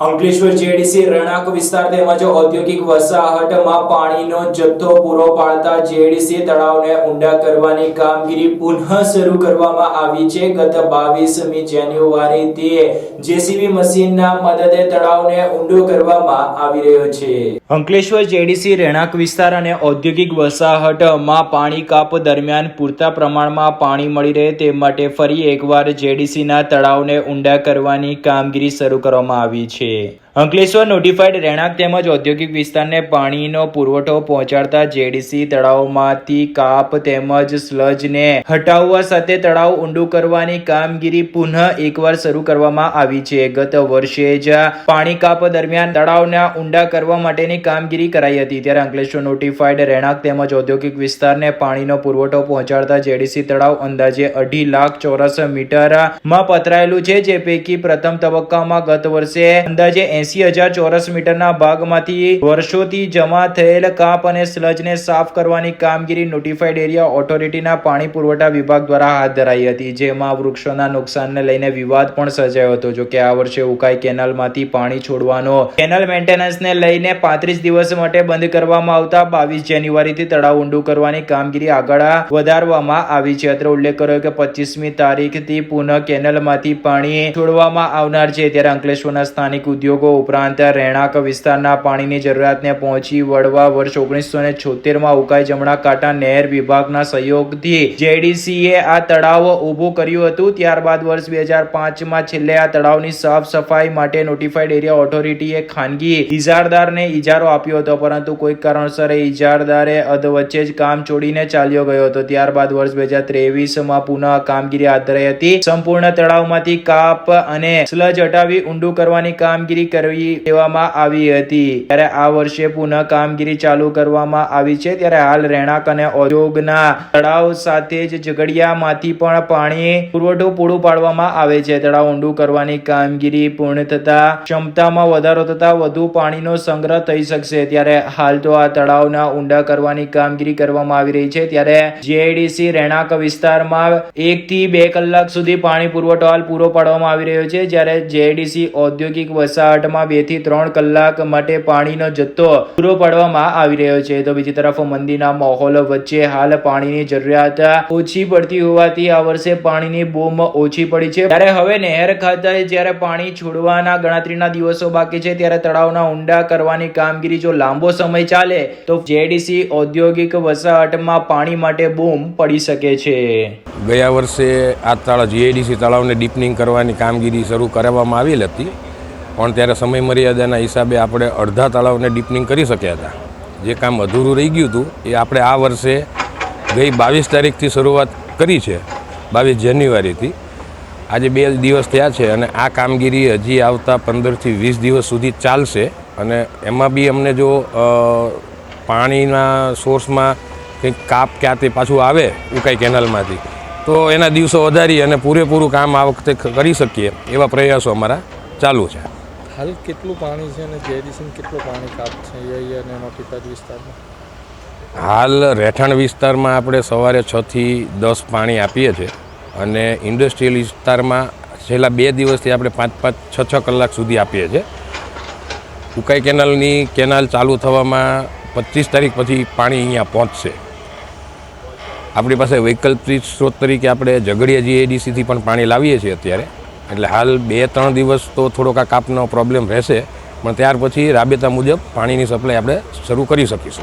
Ankleshwar JDC રણાક વિસ્તાર તેમજ ઔદ્યોગિક વસાહતમાં પાણીનો જથ્થો પૂરો પાડતા જેડીસી તળાવને ઊંડા કરવાની કામગીરી પુનઃ શરૂ કરવામાં આવી છે. ગત બાવીસમી જાન્યુઆરીથી જેસીબી મશીનના મદદે તળાવને ઊંડો કરવામાં આવી રહ્યો છે. અંકલેશ્વર જેડીસી રહેણાંક વિસ્તાર અને ઔદ્યોગિક વસાહતમાં પાણી કાપ દરમિયાન પૂરતા પ્રમાણમાં પાણી મળી રહે તે માટે ફરી એકવાર જેડીસીના તળાવને ઊંડા કરવાની કામગીરી શરૂ કરવામાં આવી છે. que અંકલેશ્વર નોટિફાઈડ રહેણાંક તેમજ ઔદ્યોગિક વિસ્તારને પાણીનો પુરવઠો પહોંચાડતા જેડીસી તળાવમાંથી કાપ તેમજ સ્લજને હટાવવા સાથે તળાવ ઊંડું કરવાની કામગીરી પુનઃ એકવાર શરૂ કરવામાં આવી છે. ગત વર્ષે જ પાણી કાપ દરમિયાન તળાવના ઊંડા કરવા માટેની કામગીરી કરાઈ હતી. ત્યારે અંકલેશ્વર નોટિફાઈડ રહેણાંક તેમજ ઔદ્યોગિક વિસ્તારને પાણીનો પુરવઠો પહોંચાડતા જેડીસી તળાવ અંદાજે અઢી લાખ ચોરસ મીટરમાં પથરાયેલું છે, જે પૈકી પ્રથમ તબક્કામાં ગત વર્ષે અંદાજે એસી હજાર ચોરસ મીટરના ભાગમાંથી વર્ષોથી જમા થયેલ કાપ અને સ્લજને સાફ કરવાની કામગીરી નોટિફાઈડ એરિયા ઓથોરિટીના પાણી પુરવઠા વિભાગ દ્વારા હાથ ધરાઈ હતી, જેમાં વૃક્ષોના નુકસાનને લઈને વિવાદ પણ સર્જાયો હતો. જો કે આ વર્ષે ઉકાઈ કેનાલમાંથી પાણી છોડવાનો કેનાલ મેન્ટેનન્સને લઈને પાંત્રીસ દિવસ માટે બંધ કરવામાં આવતા બાવીસ જાન્યુઆરીથી તળાવ ઊંડું કરવાની કામગીરી આગળ વધારવામાં આવી છે. અત્રે ઉલ્લેખ કર્યો કે પચીસમી તારીખથી પુનઃ કેનાલમાંથી પાણી છોડવામાં આવનાર છે. ત્યારે અંકલેશ્વરના સ્થાનિક ઉદ્યોગો ઉપરાંત રહેણાંક વિસ્તારના પાણીની જરૂરિયાતને પહોંચી વળવા વર્ષ ઓગણીસો ને છોતેરમાં ઉકાઈ જમણા કાંઠા નહેર વિભાગના સહયોગથી જેડીસીએ આ તળાવ ઊભું કર્યું હતું. ત્યારબાદ વર્ષ બે હજાર પાંચમાં છેલ્લે આ તળાવની સાફ સફાઈ માટે નોટિફાઈડ એરિયા ઓથોરિટીએ ખાનગી ઇજારદારને ઇજારો આપ્યો હતો. પરંતુ કોઈ કારણસર એ ઇજારદારે અધવચ્ચે જ કામ છોડીને ચાલ્યો ગયો હતો. ત્યારબાદ વર્ષ બે હજાર ત્રેવીસમાં પુનઃ કામગીરી હાથ ધરાઈ હતી. સંપૂર્ણ તળાવમાંથી કાપ અને સ્લજ હટાવી ઊંડું કરવાની કામગીરી કરવી દેવામાં આવી હતી. ત્યારે આ વર્ષે પુનઃ કામગીરી ચાલુ કરવામાં આવી છે. ત્યારે હાલ રહેણાંક અને ઉદ્યોગના તળાવ સાથે જ ઝઘડિયામાંથી પણ પાણી પુરવઠો પૂરું પાડવામાં આવે છે. તળાવ ઊંડું કરવાની કામગીરી પૂર્ણ થતા ક્ષમતામાં વધારો થતા વધુ પાણીનો સંગ્રહ થઈ શકશે. ત્યારે હાલ તો આ તળાવના ઊંડા કરવાની કામગીરી કરવામાં આવી રહી છે. ત્યારે જીઆઈડીસી રહેણાંક વિસ્તારમાં એક થી બે કલાક સુધી પાણી પુરવઠો હાલ પૂરો પાડવામાં આવી રહ્યો છે. જ્યારે જેડીસી ઔદ્યોગિક વસાહતમાં બેથી ત્રણ કલાક માટે પાણીનો જથ્થો પૂરો પાડવામાં આવી રહ્યો છે. તો બીજી તરફ મંદીના માહોલ વચ્ચે હાલ પાણીની જરૂરિયાત ઓછી પડતી હોવાથી આ વર્ષે પાણીની બૂમ ઓછી પડી છે. ત્યારે હવે નહેર ખાતે જ્યારે પાણી છોડવાના ગણતરીના દિવસો બાકી છે, ત્યારે તળાવના ઊંડા કરવાની કામગીરી જો લાંબો સમય ચાલે, તો જેડીસી ઔદ્યોગિક વસાહતમાં પાણી માટે બૂમ પડી શકે છે. ગયા વર્ષે આ તળાવ જીએડીસી તળાવને ડીપનિંગ કરવાની કામગીરી શરૂ કરવામાં આવેલ હતી. પણ ત્યારે સમય મર્યાદાના હિસાબે આપણે અડધા તળાવને ડીપનિંગ કરી શક્યા હતા. જે કામ અધૂરું રહી ગયું હતું, એ આપણે આ વર્ષે ગઈ બાવીસ તારીખથી શરૂઆત કરી છે, બાવીસ જાન્યુઆરીથી. આજે બે દિવસ થયા છે અને આ કામગીરી હજી આવતા પંદરથી વીસ દિવસ સુધી ચાલશે. અને એમાં બી અમને જો પાણીના સોર્સમાં કંઈક કાપ ક્યાં તે પાછું આવે ઉકાઈ કેનાલમાંથી, તો એના દિવસો વધારી અને પૂરેપૂરું કામ આ વખતે કરી શકીએ એવા પ્રયાસો અમારા ચાલુ છે. હાલ કેટલું પાણી છે અને જેડીસી કેટલું પાણી કાપ છે એ અને નોટિફાઈડ વિસ્તારમાં? હાલ રહેઠાણ વિસ્તારમાં આપણે સવારે છથી દસ પાણી આપીએ છીએ અને ઇન્ડસ્ટ્રીયલ વિસ્તારમાં છેલ્લા બે દિવસથી આપણે પાંચ પાંચ છ છ કલાક સુધી આપીએ છીએ. ઉકાઈ કેનાલની કેનાલ ચાલુ થવામાં પચીસ તારીખ પછી પાણી અહીંયા પહોંચશે. આપણી પાસે વૈકલ્પિક સ્ત્રોત તરીકે આપણે ઝઘડિયા જીએડીસીથી પણ પાણી લાવીએ છીએ અત્યારે. એટલે હાલ બે, ત્રણ દિવસ તો થોડોક આ કાપનો પ્રોબ્લેમ રહેશે. પણ ત્યાર પછી રાબેતા મુજબ પાણીની સપ્લાય આપણે શરૂ કરી શકીશું.